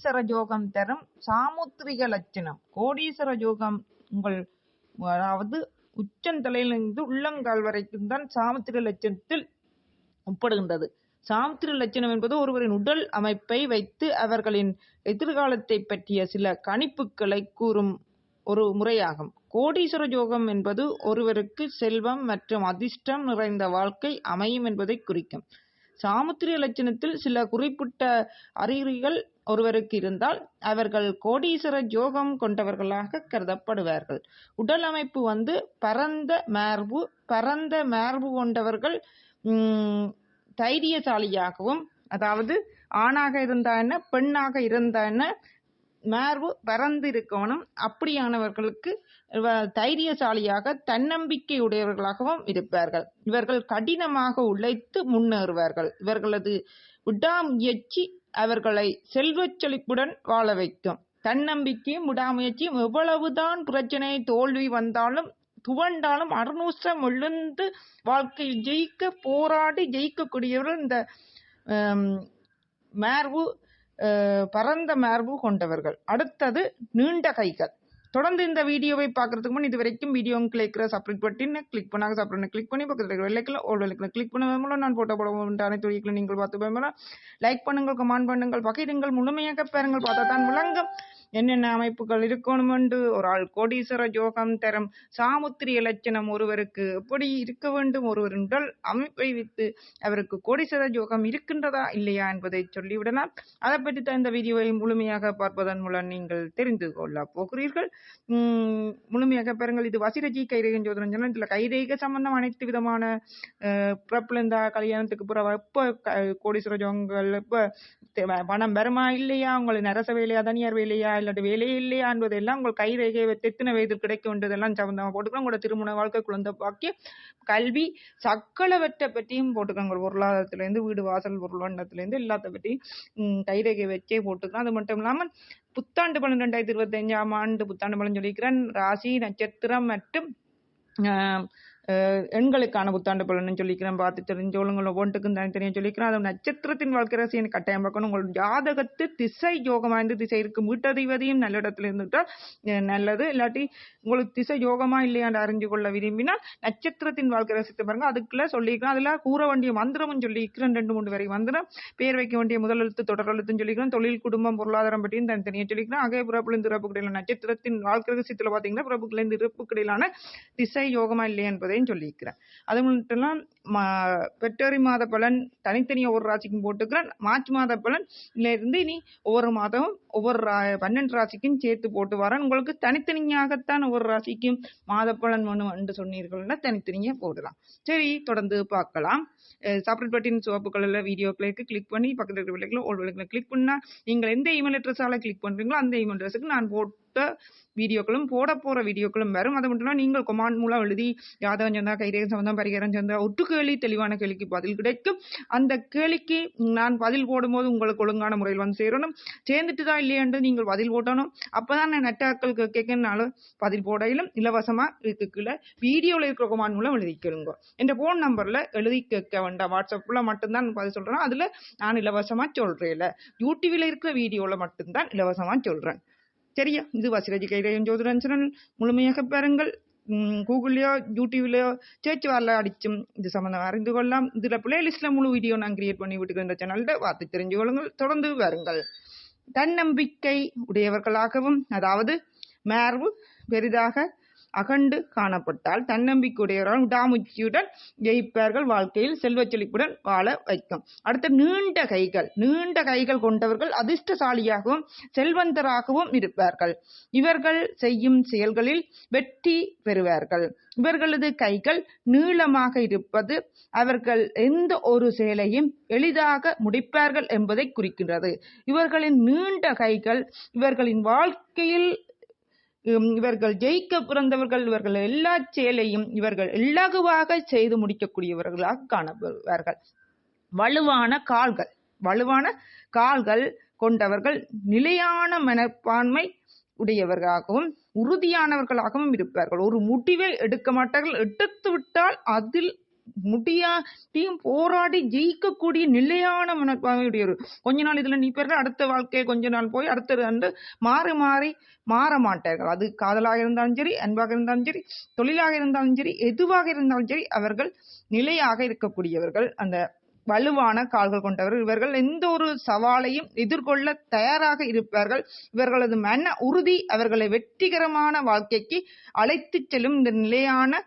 கோடீஸ்வர ஜோகம் தரும் சாமுத்திரிக லட்சணம். கோடீஸ்வர ஜோகம் உங்கள் அதாவது உச்சந்தலையிலிருந்து உள்ளங்கால் வரைக்கும் தான் சாமுத்திர லட்சணத்தில் உட்படுகின்றது சாமுத்திர லட்சணம் என்பது ஒருவரின் உடல் அமைப்பை வைத்து அவர்களின் எதிர்காலத்தை பற்றிய சில கணிப்புகளை கூறும் ஒரு முறையாகும். கோடீஸ்வர யோகம் என்பது ஒருவருக்கு செல்வம் மற்றும் அதிர்ஷ்டம் நிறைந்த வாழ்க்கை அமையும் என்பதை குறிக்கும். சாமுத்திரிய லட்சணத்தில் சில குறிப்பிட்ட அறிகுறிகள் ஒருவருக்கு இருந்தால் அவர்கள் கோடீஸ்வர யோகம் கொண்டவர்களாக கருதப்படுவார்கள். உடல் அமைப்பு வந்து பரந்த மார்பு பரந்த மார்பு கொண்டவர்கள் தைரியசாலியாகவும் அதாவது ஆணாக இருந்தா என்ன பெண்ணாக இருந்தா என்ன மார்பு பறந்து இருக்கணும் அப்படியானவர்களுக்கு தைரியசாலியாக தன்னம்பிக்கை உடையவர்களாகவும் இருப்பார்கள். இவர்கள் கடினமாக உழைத்து முன்னேறுவார்கள். இவர்களது விடாமுயற்சி அவர்களை செல்வச் செழிப்புடன் வாழ வைக்கும். தன்னம்பிக்கையும் விடாமுயற்சியும் எவ்வளவுதான் பிரச்சனை தோல்வி வந்தாலும் துவண்டாலும் அறுநூற்றம் எழுந்து வாழ்க்கையில் ஜெயிக்க போராடி ஜெயிக்கக்கூடியவர்கள் இந்த மேர்வு மார்பு பரந்த மார்பு கொண்டவர்கள். அடுத்தது நீண்ட கைகள். தொடர்ந்து இந்த வீடியோவை பார்க்கறதுக்கு முன் இது வரைக்கும் வீடியோ கிளிக்கிற சப்ரேட் பட்டினை கிளிக் பண்ணாங்க. சப்ரேட் கிளிக் பண்ணி பக்கத்தில் இருக்கிற வெள்ளைக்கில் ஓல் வெள்ளைக்கில் கிளிக் பண்ண மூலம் நான் போட்ட போட அனைத்து வீடியோக்களை நீங்கள் பார்த்து பயன்பெறலாம் லைக் பண்ணுங்கள் கமெண்ட் பண்ணுங்கள் பகிருங்கள் முழுமையாக பாருங்கள் பார்த்தா தான் விளங்கும். என்னென்ன அமைப்புகள் இருக்கணும் என்று ஒரு ஆள் கோடீஸ்வர யோகம் தரும் சாமுத்திரிய லட்சணம் ஒருவருக்கு எப்படி இருக்க வேண்டும் ஒருவரின் உடல் அமைப்பை வைத்து அவருக்கு கோடீஸ்வர யோகம் இருக்கின்றதா இல்லையா என்பதை சொல்லிவிடலாம். அதை பற்றி தான் இந்த வீடியோவை முழுமையாக பார்ப்பதன் மூலம் நீங்கள் தெரிந்து கொள்ள போகிறீர்கள். முழுமையாக பாருங்கள். இது வசிரஜி கைரேகன் ஜோதனம் சொன்னால் இதில் கைரேக சம்பந்தம் அனைத்து விதமான அஹ், கல்யாணத்துக்கு பிறகு எப்போ கோடீஸ்வர ஜோகங்கள் எப்போ பணம் வருமா இல்லையா? உங்களுக்கு நரச வேலையா தனியார் வேலையா? இல்லாட்டி வேலையே இல்லையா என்பதெல்லாம் உங்கள் கைரேகை எத்தனை வயதில் கிடைக்க என்றதெல்லாம் சம்பந்தமாக போட்டுக்கலாம் உங்களோட திருமண வாழ்க்கை குழந்தை பாக்கி கல்வி சக்கலவற்றை பற்றியும் போட்டுக்கலாம் உங்கள் பொருளாதாரத்திலேருந்து வீடு வாசல் பொருளாதாரத்திலேருந்து எல்லாத்த பற்றியும் கைரேகை வச்சே போட்டுக்கலாம் அது மட்டும் இல்லாமல் புத்தாண்டு பலன் ரெண்டாயிரத்தி இருபத்தஞ்சாம் ஆண்டு புத்தாண்டு பலன் சொல்லிக்கிறேன் ராசி நட்சத்திரம் மற்றும் ஆஹ், எண்களுக்கான புத்தாண்டு பலன் சொல்லிக்கிறேன். பார்த்து தெரிஞ்சவங்களும் ஒன்றுக்கும் தனித்தனியாக சொல்லிக்கிறேன். அது நட்சத்திரத்தின் வாழ்க்கை ராசி எனக்கு கட்டாயம் பார்க்கணும். உங்கள் ஜாதகத்து திசை யோகமா இருந்து திசை இருக்கு. மீட்டதிபதியும் நல்ல இடத்துல இருந்துட்டால் நல்லது. இல்லாட்டி உங்களுக்கு திசை யோகமா இல்லையான்னு அறிஞ்சு கொள்ள விரும்பினால் நட்சத்திரத்தின் வாழ்க்கை ரசித்து பாருங்க. அதுக்குள்ள சொல்லிக்கிறேன். அதுல கூற வேண்டிய மந்திரமும் சொல்லிக்கிறேன். ரெண்டு மூணு வரை மந்திரம். பேர் வைக்க வேண்டிய முதல் எழுத்து தொடர் எழுத்துன்னு சொல்லிக்கிறேன். தொழில் குடும்பம் பொருளாதாரம் பற்றியும் தனித்தனியாக சொல்லிக்கிறேன். ஆகவே பிறப்புலேருந்து இறப்புக்கிடையிலான நட்சத்திரத்தின் வாழ்க்கை ரகசியத்தில் பார்த்தீங்கன்னா பிறப்புகளிலிருந்து இறப்புக்கிடையிலான திசை யோகமா இல்லையா என்பதையும் சொல்லியிருக்கிறேன் அது மட்டும் இல்லாம பெற்றோரி மாத பலன் தனித்தனியாக ஒவ்வொரு ராசிக்கும் போட்டுக்கிறேன். மார்ச் மாத பலன் இருந்து இனி ஒவ்வொரு மாதமும் ஒவ்வொரு ரா- பன்னெண்டு ராசிக்கும் சேர்த்து போட்டு வரேன். உங்களுக்கு தனித்தனியாகத்தான் ஒவ்வொரு ராசிக்கும் மாத பலன் ஒன்று என்று சொன்னீர்கள்னா தனித்தனியாக போடலாம். சரி தொடர்ந்து பார்க்கலாம். சாப்பிட் பட்டின் சிவப்பு கலரில் வீடியோ கிளிக்கு கிளிக் பண்ணி பக்கத்தில் இருக்கிற விளக்கில் ஒரு விளக்கில் கிளிக் பண்ணால் நீங்கள் எந்த இமெயில் அட்ரஸால் கிளிக் பண்ணுறீங்களோ அந்த இமெயில் அட்ரஸுக்கு நான் மொத்த வீடியோக்களும் போட போற வீடியோக்களும் வரும். அது மட்டும் இல்லாம நீங்கள் கொமாண்ட் மூலம் எழுதி யாதவன் சந்தா கைரேகன் சம்பந்தம் பரிகாரம் சந்தா ஒட்டு கேள்வி தெளிவான கேள்விக்கு பதில் கிடைக்கும். அந்த கேள்விக்கு நான் பதில் போடும்போது உங்களுக்கு ஒழுங்கான முறையில் வந்து சேரணும். சேர்ந்துட்டு தான் இல்லையென்று நீங்கள் பதில் போட்டணும். அப்பதான் நான் நெட்டாக்கள் கேட்கனாலும் பதில் போடையிலும் இலவசமா இருக்கு கீழே வீடியோல இருக்கிற கொமாண்ட் மூலம் எழுதி கேளுங்க. என் போன் நம்பர்ல எழுதி கேட்க வேண்டாம். வாட்ஸ்அப்ல மட்டும்தான் பதில் சொல்றேன்? அதுல நான் இலவசமா சொல்றேன் யூடியூப்ல இருக்கிற வீடியோல மட்டும்தான் இலவசமா சொல்றேன். சரியா இது வசிரஜி கைரேயம் ஜோதிடன் சேனல் முழுமையாக பாருங்கள் கூகுள்லையோ யூடியூப்லையோ சேர்ச் வாரில் அடிச்சும் இது சம்மந்தம் அறிந்து கொள்ளலாம் இதில் பிளேலிஸ்ட்டில் முழு வீடியோ நான் கிரியேட் பண்ணி விட்டுக்கிறேன் இந்த சேனல்கிட்ட பார்த்து தெரிஞ்சு கொள்ளுங்கள் தொடர்ந்து வாருங்கள் தன்னம்பிக்கை உடையவர்களாகவும் அதாவது மார்பு பெரிதாக அகண்டு காணப்பட்டால் தன்னம்பிக்கையுடையவர்கள் விடாமுயற்சியுடன் ஜெயிப்பார்கள். வாழ்க்கையில் செல்வச் செழிப்புடன் வாழ வைக்கும். அடுத்து நீண்ட கைகள். நீண்ட கைகள் கொண்டவர்கள் அதிர்ஷ்டசாலியாகவும் செல்வந்தராகவும் இருப்பார்கள். இவர்கள் செய்யும் செயல்களில் வெற்றி பெறுவார்கள். இவர்களது கைகள் நீளமாக இருப்பது அவர்கள் எந்த ஒரு செயலையும் எளிதாக முடிப்பார்கள் என்பதை குறிக்கின்றது. இவர்களின் நீண்ட கைகள் இவர்களின் வாழ்க்கையில் இவர்கள் ஜெயிக்க பிறந்தவர்கள் இவர்கள் எல்லா செயலையும் இவர்கள் இலகுவாக செய்து முடிக்கக்கூடியவர்களாக காணப்படுவார்கள். வலுவான கால்கள் வலுவான கால்கள் கொண்டவர்கள் நிலையான மனப்பான்மை உடையவர்களாகவும் உறுதியானவர்களாகவும் இருப்பார்கள். ஒரு முடிவை எடுக்க மாட்டார்கள். எடுத்து விட்டால் அதில் முடியாட்டியும் போராடி ஜெயிக்கக்கூடிய நிலையான மனப்பான்மையுடையவர். கொஞ்ச நாள் இதில் நீ பெற அடுத்த வாழ்க்கையை கொஞ்ச நாள் போய் அடுத்தது வந்து மாறி மாறி மாற மாட்டார்கள். அது காதலாக இருந்தாலும் சரி அன்பாக இருந்தாலும் சரி தொழிலாக இருந்தாலும் சரி எதுவாக இருந்தாலும் சரி அவர்கள் நிலையாக இருக்கக்கூடியவர்கள். அந்த வலுவான கால்கள் கொண்டவர்கள் இவர்கள் எந்த ஒரு சவாலையும் எதிர்கொள்ள தயாராக இருப்பார்கள். இவர்களது மன உறுதி அவர்களை வெற்றிகரமான வாழ்க்கைக்கு அழைத்துச் செல்லும் இந்த நிலையான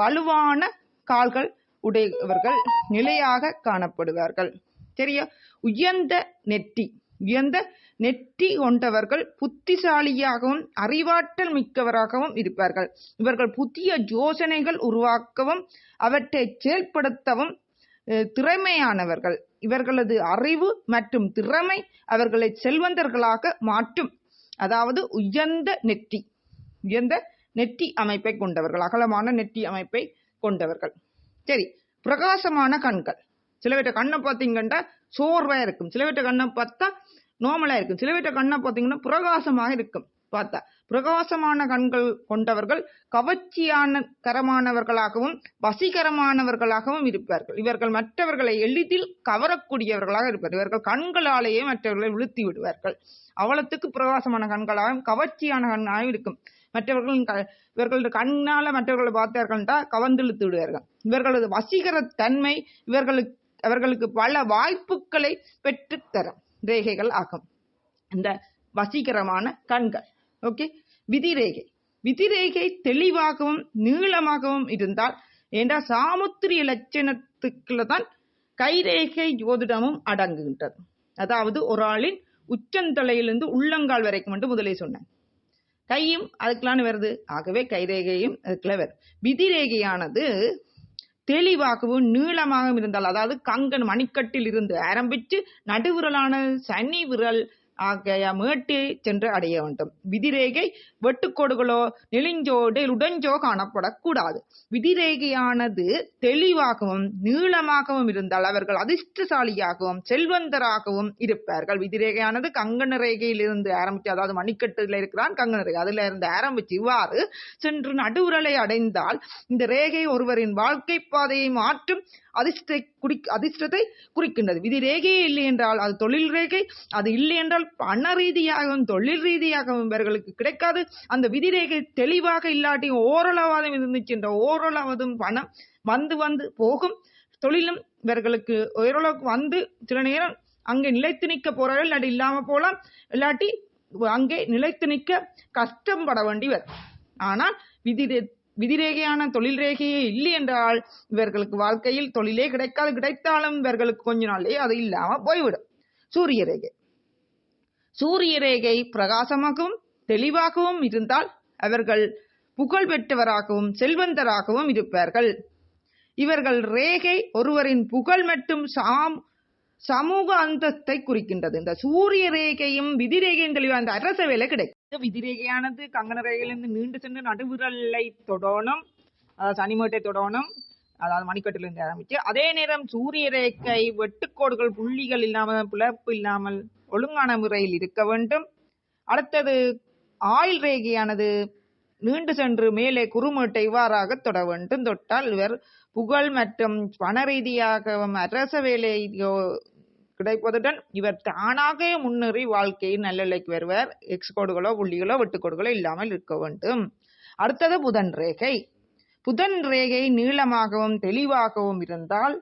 வலுவான கால்கள் உடையவர்கள் நிலையாக காணப்படுவார்கள். சரியா? உயர்ந்த நெற்றி. உயர்ந்த நெற்றி கொண்டவர்கள் புத்திசாலியாகவும் அறிவாற்றல் மிக்கவராகவும் இருப்பார்கள். இவர்கள் புதிய யோசனைகள் உருவாக்கவும் அவற்றை செயல்படுத்தவும் திறமையானவர்கள். இவர்களது அறிவு மற்றும் திறமை அவர்களை செல்வந்தர்களாக மாற்றும். அதாவது உயர்ந்த நெற்றி. உயர்ந்த நெற்றி அமைப்பை கொண்டவர்கள். அகலமான நெற்றி அமைப்பை கொண்டவர்கள். சரி பிரகாசமான கண்கள். சில கண்ணை பார்த்தீங்கன்னா சோர்வாக இருக்கும். சில கண்ணை பார்த்தா நார்மலாக இருக்கும். சில கண்ணை பார்த்தீங்கன்னா பிரகாசமாக இருக்கும். பார்த்தா பிரகாசமான கண்கள் கொண்டவர்கள் கவர்ச்சியான கரமானவர்களாகவும் வசீகரமானவர்களாகவும் இருப்பார்கள். இவர்கள் மற்றவர்களை எளிதில் கவரக்கூடியவர்களாக இருப்பார் இவர்கள் கண்களாலேயே மற்றவர்களை விழுத்தி விடுவார்கள். அவ்வளத்துக்கு பிரகாசமான கண்களாகவும் கவர்ச்சியான கண்ணாகவும் இருக்கும். மற்றவர்கள் க- இவர்களது கண்ணால மற்றவர்களை பார்த்தார்கள் கவர்ந்து இழுத்து விடுவார்கள். இவர்களது வசீகர தன்மை இவர்களுக்கு அவர்களுக்கு பல வாய்ப்புகளை பெற்றுத்தரும். ரேகைகள் ஆகும். இந்த வசீகரமான கண்கள். ஓகே? விதிரேகை. விதிரேகை தெளிவாகவும் நீளமாகவும் இருந்தால் ஏண்டா சாமுத்திரிய லட்சணத்துக்குள்ள தான் கைரேகை ஜோதிடமும் அடங்குகின்றது. அதாவது ஒரு ஆளின் உச்சந்தலையிலிருந்து உள்ளங்கால் வரைக்கும் என்று முதலே சொன்னேன். கையும் அதுக்கெல்லாம் வருது? ஆகவே கைரேகையும் அதுக்குள்ள வருது. விதிரேகையானது தெளிவாகவும் நீளமாகவும் இருந்தால் அதாவது கங்கன் மணிக்கட்டில் இருந்து ஆரம்பித்து நடுவிரலான சனி விரல் ஆகைய மேட்டு சென்று அடைய வேண்டும். விதிரேகை வெட்டுக்கோடுகளோ நெளிஞ்சோடு உடஞ்சோ காணப்படக்கூடாது. விதிரேகையானது தெளிவாகவும் நீளமாகவும் இருந்தால் அவர்கள் அதிர்ஷ்டசாலியாகவும் செல்வந்தராகவும் இருப்பார்கள். விதிரேகையானது கங்கண ரேகையில் இருந்து ஆரம்பித்து அதாவது மணிக்கட்டுல இருக்கிறான் கங்கண ரேகை அதுல இருந்து ஆரம்பிச்சு இவ்வாறு சென்று நடுவுரலை அடைந்தால் இந்த ரேகை ஒருவரின் வாழ்க்கை பாதையை மாற்றும் அதிர்ஷ்டத்தை குறி அதிர்ஷ்டத்தை குறிக்கின்றது. விதி ரேகையே இல்லை என்றால் அது தொழில் ரேகை அது இல்லை என்றால் பண ரீதியாகவும் தொழில் ரீதியாகவும் இவர்களுக்கு கிடைக்காது. அந்த விதி ரேகை தெளிவாக இல்லாட்டி ஓரளவாதம் இருந்துச்சுன்ற ஓரளவதும் பணம் வந்து வந்து போகும். தொழிலும் இவர்களுக்கு ஓரளவுக்கு வந்து சில நேரம் அங்கே நிலைத்து நிற்க போறார்கள். இல்லாட்டி இல்லாம போலாம் இல்லாட்டி அங்கே நிலைத்து நிற்க கஷ்டம் பட வேண்டி வரும். ஆனால் விதி ரே- விதிரேகையான தொழில் ரேகையே இல்லை என்றால் இவர்களுக்கு வாழ்க்கையில் தொழிலே கிடைக்காது. கிடைத்தாலும் இவர்களுக்கு கொஞ்ச நாளே அது இல்லாம போய்விடும். சூரிய ரேகை. சூரிய ரேகை பிரகாசமாகவும் தெளிவாகவும் இருந்தால் அவர்கள் புகழ் பெற்றவராகவும் செல்வந்தராகவும் இருப்பார்கள். இவர்கள் ரேகை ஒருவரின் புகழ் மற்றும் சாம் சமூக அந்தஸ்தை குறிக்கின்றது. இந்த சூரிய ரேகையும் விதிரேகையும் தெளிவாக அந்த அரச வேலை கிடைக்கும். விதிரேகையானது கங்கன ரேகையிலிருந்து நீண்டு சென்று நடுவிரலை தொடணும். அதாவது சனிமேட்டை தொடணும். அதாவது மணிக்கட்டிலிருந்து ஆரம்பிச்சு அதே நேரம் சூரிய ரேகை வெட்டுக்கோடுகள் புள்ளிகள் இல்லாமல் பிளப்பு இல்லாமல் ஒழுங்கான முறையில் இருக்க வேண்டும். அடுத்தது ஆயில் ரேகையானது நீண்டு சென்று மேலே குறுமேட்டை இவ்வாறாக தொட வேண்டும். தொட்டால் இவர் புகழ் மற்றும் பண ரீதியாகவும் அரச வேலை கிடைப்பதுடன் இவர் தானாக முன்னேறி வாழ்க்கையில் நல்ல வருவார். எக்ஸ் கோடுகளோ புள்ளிகளோ வெட்டுக்கோடுகளோ இல்லாமல் இருக்க வேண்டும். அடுத்தது புதன் ரேகை. புதன் ரேகை நீளமாகவும் தெளிவாகவும் இருந்தால்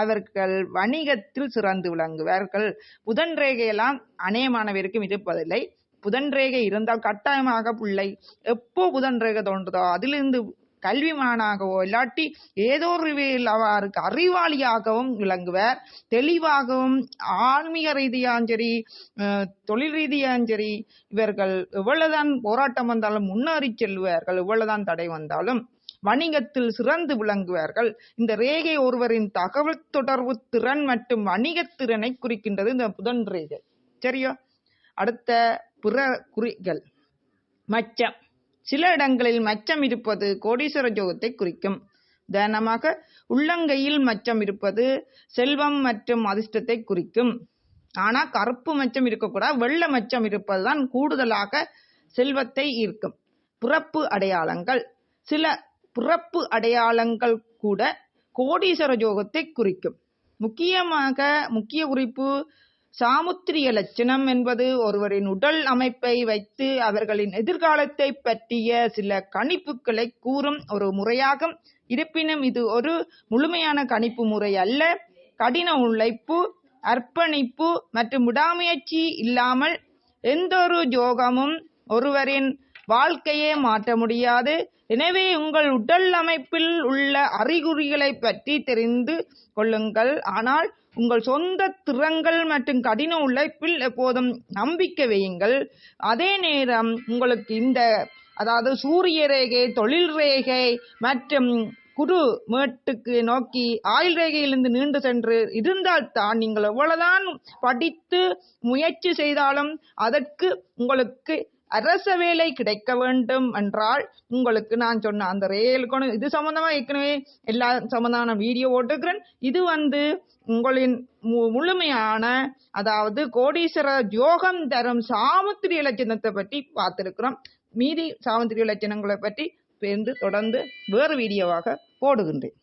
அவர்கள் வணிகத்தில் சிறந்து விளங்குவார்கள் புதன் ரேகையெல்லாம் அநேகமானவருக்கும் இருப்பதில்லை புதன் ரேகை இருந்தால் கட்டாயமாக பிள்ளை. எப்போ புதன் ரேகை தோன்றுதோ அதிலிருந்து கல்விமானாகவோ இல்லாட்டி ஏதோ ஒரு அவருக்கு அறிவாளியாகவும் விளங்குவார். தெளிவாகவும் ஆன்மீக ரீதியாகவும் சரி தொழில் ரீதியாகவும் சரி இவர்கள் எவ்வளவுதான் போராட்டம் வந்தாலும் முன்னேறி செல்வார்கள். எவ்வளவுதான் தடை வந்தாலும் வணிகத்தில் சிறந்து விளங்குவார்கள். இந்த ரேகை ஒருவரின் தகவல் தொடர்பு திறன் மற்றும் வணிக திறனை குறிக்கின்றது இந்த புதன் ரேகை. சரியா? அடுத்த பிற குறிகள். மச்சம். சில இடங்களில் மச்சம் இருப்பது கோடீஸ்வர ஜோகத்தை குறிக்கும். உதாரணமாக உள்ளங்கையில் மச்சம் இருப்பது செல்வம் மற்றும் அதிர்ஷ்டத்தை குறிக்கும். ஆனால் கருப்பு மச்சம் இருக்கக்கூடாது வெள்ள மச்சம் இருப்பதுதான் கூடுதலாக செல்வத்தை ஈர்க்கும். பிறப்பு அடையாளங்கள். சில பிறப்பு அடையாளங்கள் கூட கோடீஸ்வர யோகத்தை குறிக்கும். முக்கியமாக முக்கிய குறிப்பு சாமுத்திரிய லட்சணம் என்பது ஒருவரின் உடல் அமைப்பை வைத்து அவர்களின் எதிர்காலத்தை பற்றிய சில கணிப்புகளை கூறும் ஒரு முறையாகும். இருப்பினும் இது ஒரு முழுமையான கணிப்பு முறை அல்ல. கடின உழைப்பு அர்ப்பணிப்பு மற்றும் விடாமுயற்சி இல்லாமல் எந்த ஒரு யோகமும் ஒருவரின் வாழ்க்கையே மாற்ற முடியாது. எனவே உங்கள் உடல் அமைப்பில் உள்ள அறிகுறிகளை பற்றி தெரிந்து கொள்ளுங்கள். ஆனால் உங்கள் சொந்த திறங்கள் மற்றும் கடின உழைப்பில் எப்போதும் நம்பிக்கை வையுங்கள். அதே நேரம் உங்களுக்கு இந்த அதாவது சூரிய ரேகை தொழில் ரேகை மற்றும் குரு மேட்டுக்கு நோக்கி ஆயுள் ரேகையிலிருந்து நீண்டு சென்று இருந்தால்தான் நீங்கள் எவ்வளவுதான் படித்து முயற்சி செய்தாலும் அதற்கு உங்களுக்கு அரச வேலை கிடைக்க வேண்டும் என்றால் உங்களுக்கு நான் சொன்ன அந்த ரேலுக்கு இது சம்பந்தமா ஏற்கனவே எல்லா சம்பந்தமான வீடியோ போட்டுக்கிறேன் இது வந்து உங்களின் மு- முழுமையான அதாவது கோடீஸ்வர யோகம் தரும் சாமுத்திரி இலட்சணத்தை பற்றி பார்த்துருக்குறோம். மீதி சாமுத்திரி இலட்சணங்களை பற்றி பேர்ந்து தொடர்ந்து வேறு வீடியோவாக போடுகின்றேன்.